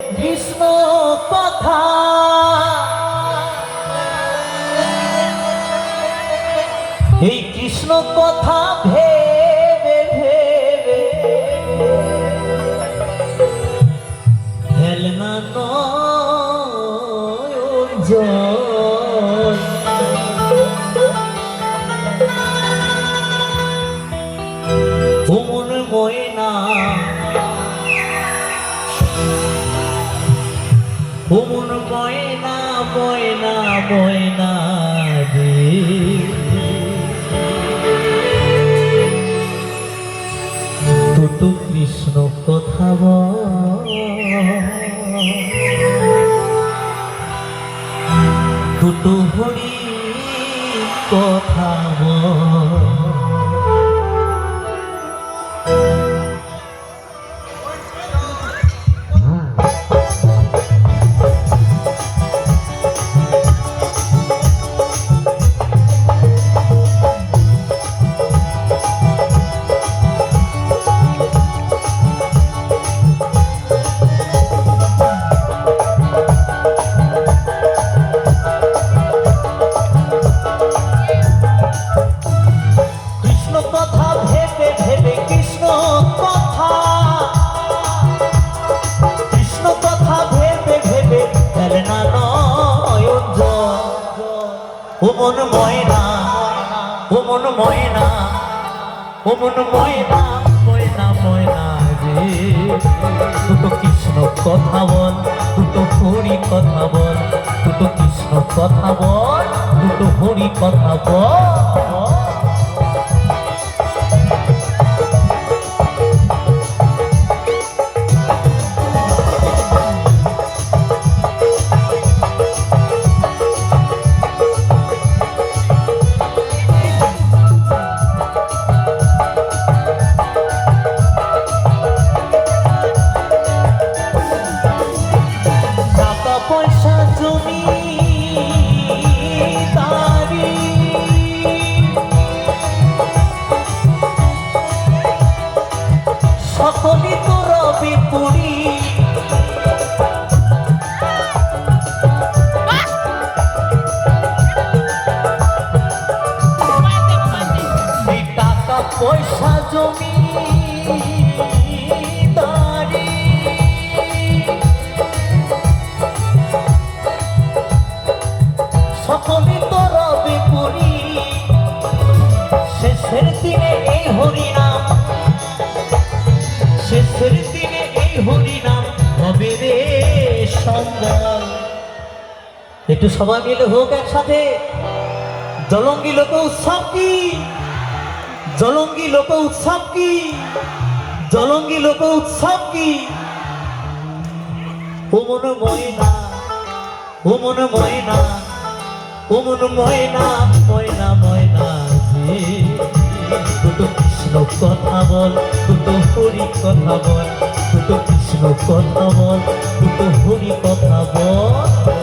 কৃষ্ণ কথা। এই কৃষ্ণ কথা ভেবে ভেবে। হেলনা নয়ন উমন ময়না ময়না ময়না রে দুটো কৃষ্ণ কথা। দুটো হরি কথা বল। ময়না, ও মন ময়না, ও মন ময়না ময়না ময়না রে। দুটো কৃষ্ণ কথা বল, দুটো হরি কথা বল, দুটো কৃষ্ণ কথা বল, দুটো হরি কথা বল। পয়সা জমি সকলে তো পুরি, শেষের দিনে এই হরিনাম। শেষের দিনে এই হরিনাম হবে রে সঙ্গম একটু সবাই মিলে হোক একসাথে। জলঙ্গি লোক উৎসব কি? জলঙ্গি লোক উৎসব কি? জলঙ্গি লোক উৎসব কি? ও মন ময়না, ও মন ময়না, ও ময়না ময়না ময়না দুটো কৃষ্ণ কথা বল, দুটো হরি কথা বল, দুটো কৃষ্ণ কথা বল, দুটো হরি কথা বল।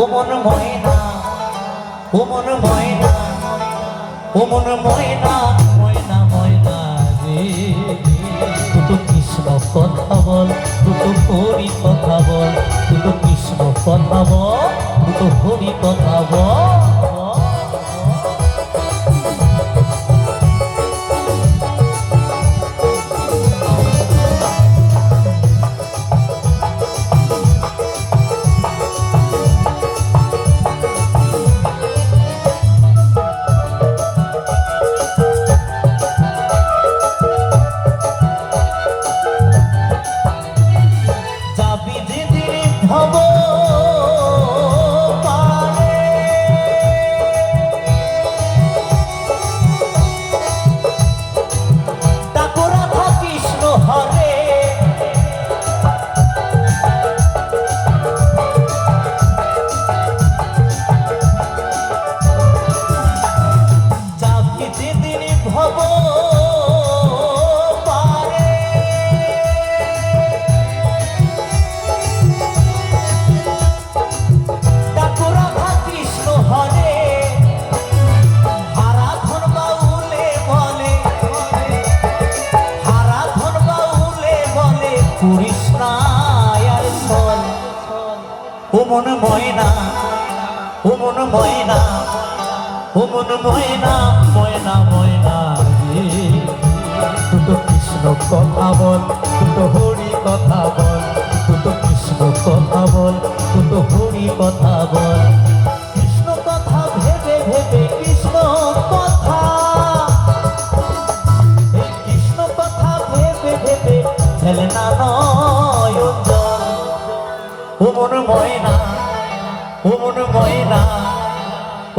ও মন ময়না ও মন ময়না ও মন ময়না ময়না ময়না রে। দুটো কৃষ্ণ কথা বল, দুটো হরি কথা বল, দুটো কৃষ্ণ কথা বল, দুটো হরি কথা বল। মন ময়না, ও মন ময়না, ও ময়না ময়না ময়না দুটো কৃষ্ণ কথা বল, দুটো হরি কথা বল, দুটো কৃষ্ণ কথা বল, দুটো হরি কথা বল।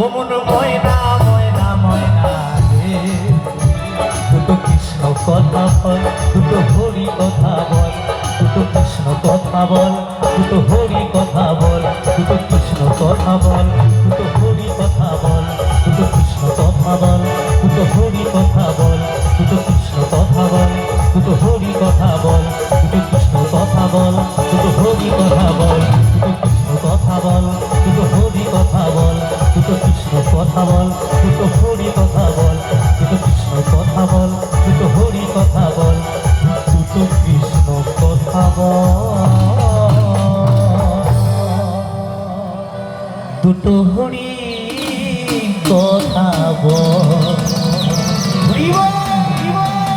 ও মন ময়না ময়না ময়না রে। কৃষ্ণ কথা বল, দুটো হরি কথা বল, দুটো কৃষ্ণ কথা বল, দুটো হরি কথা বল, দুটো কৃষ্ণ কথা বল।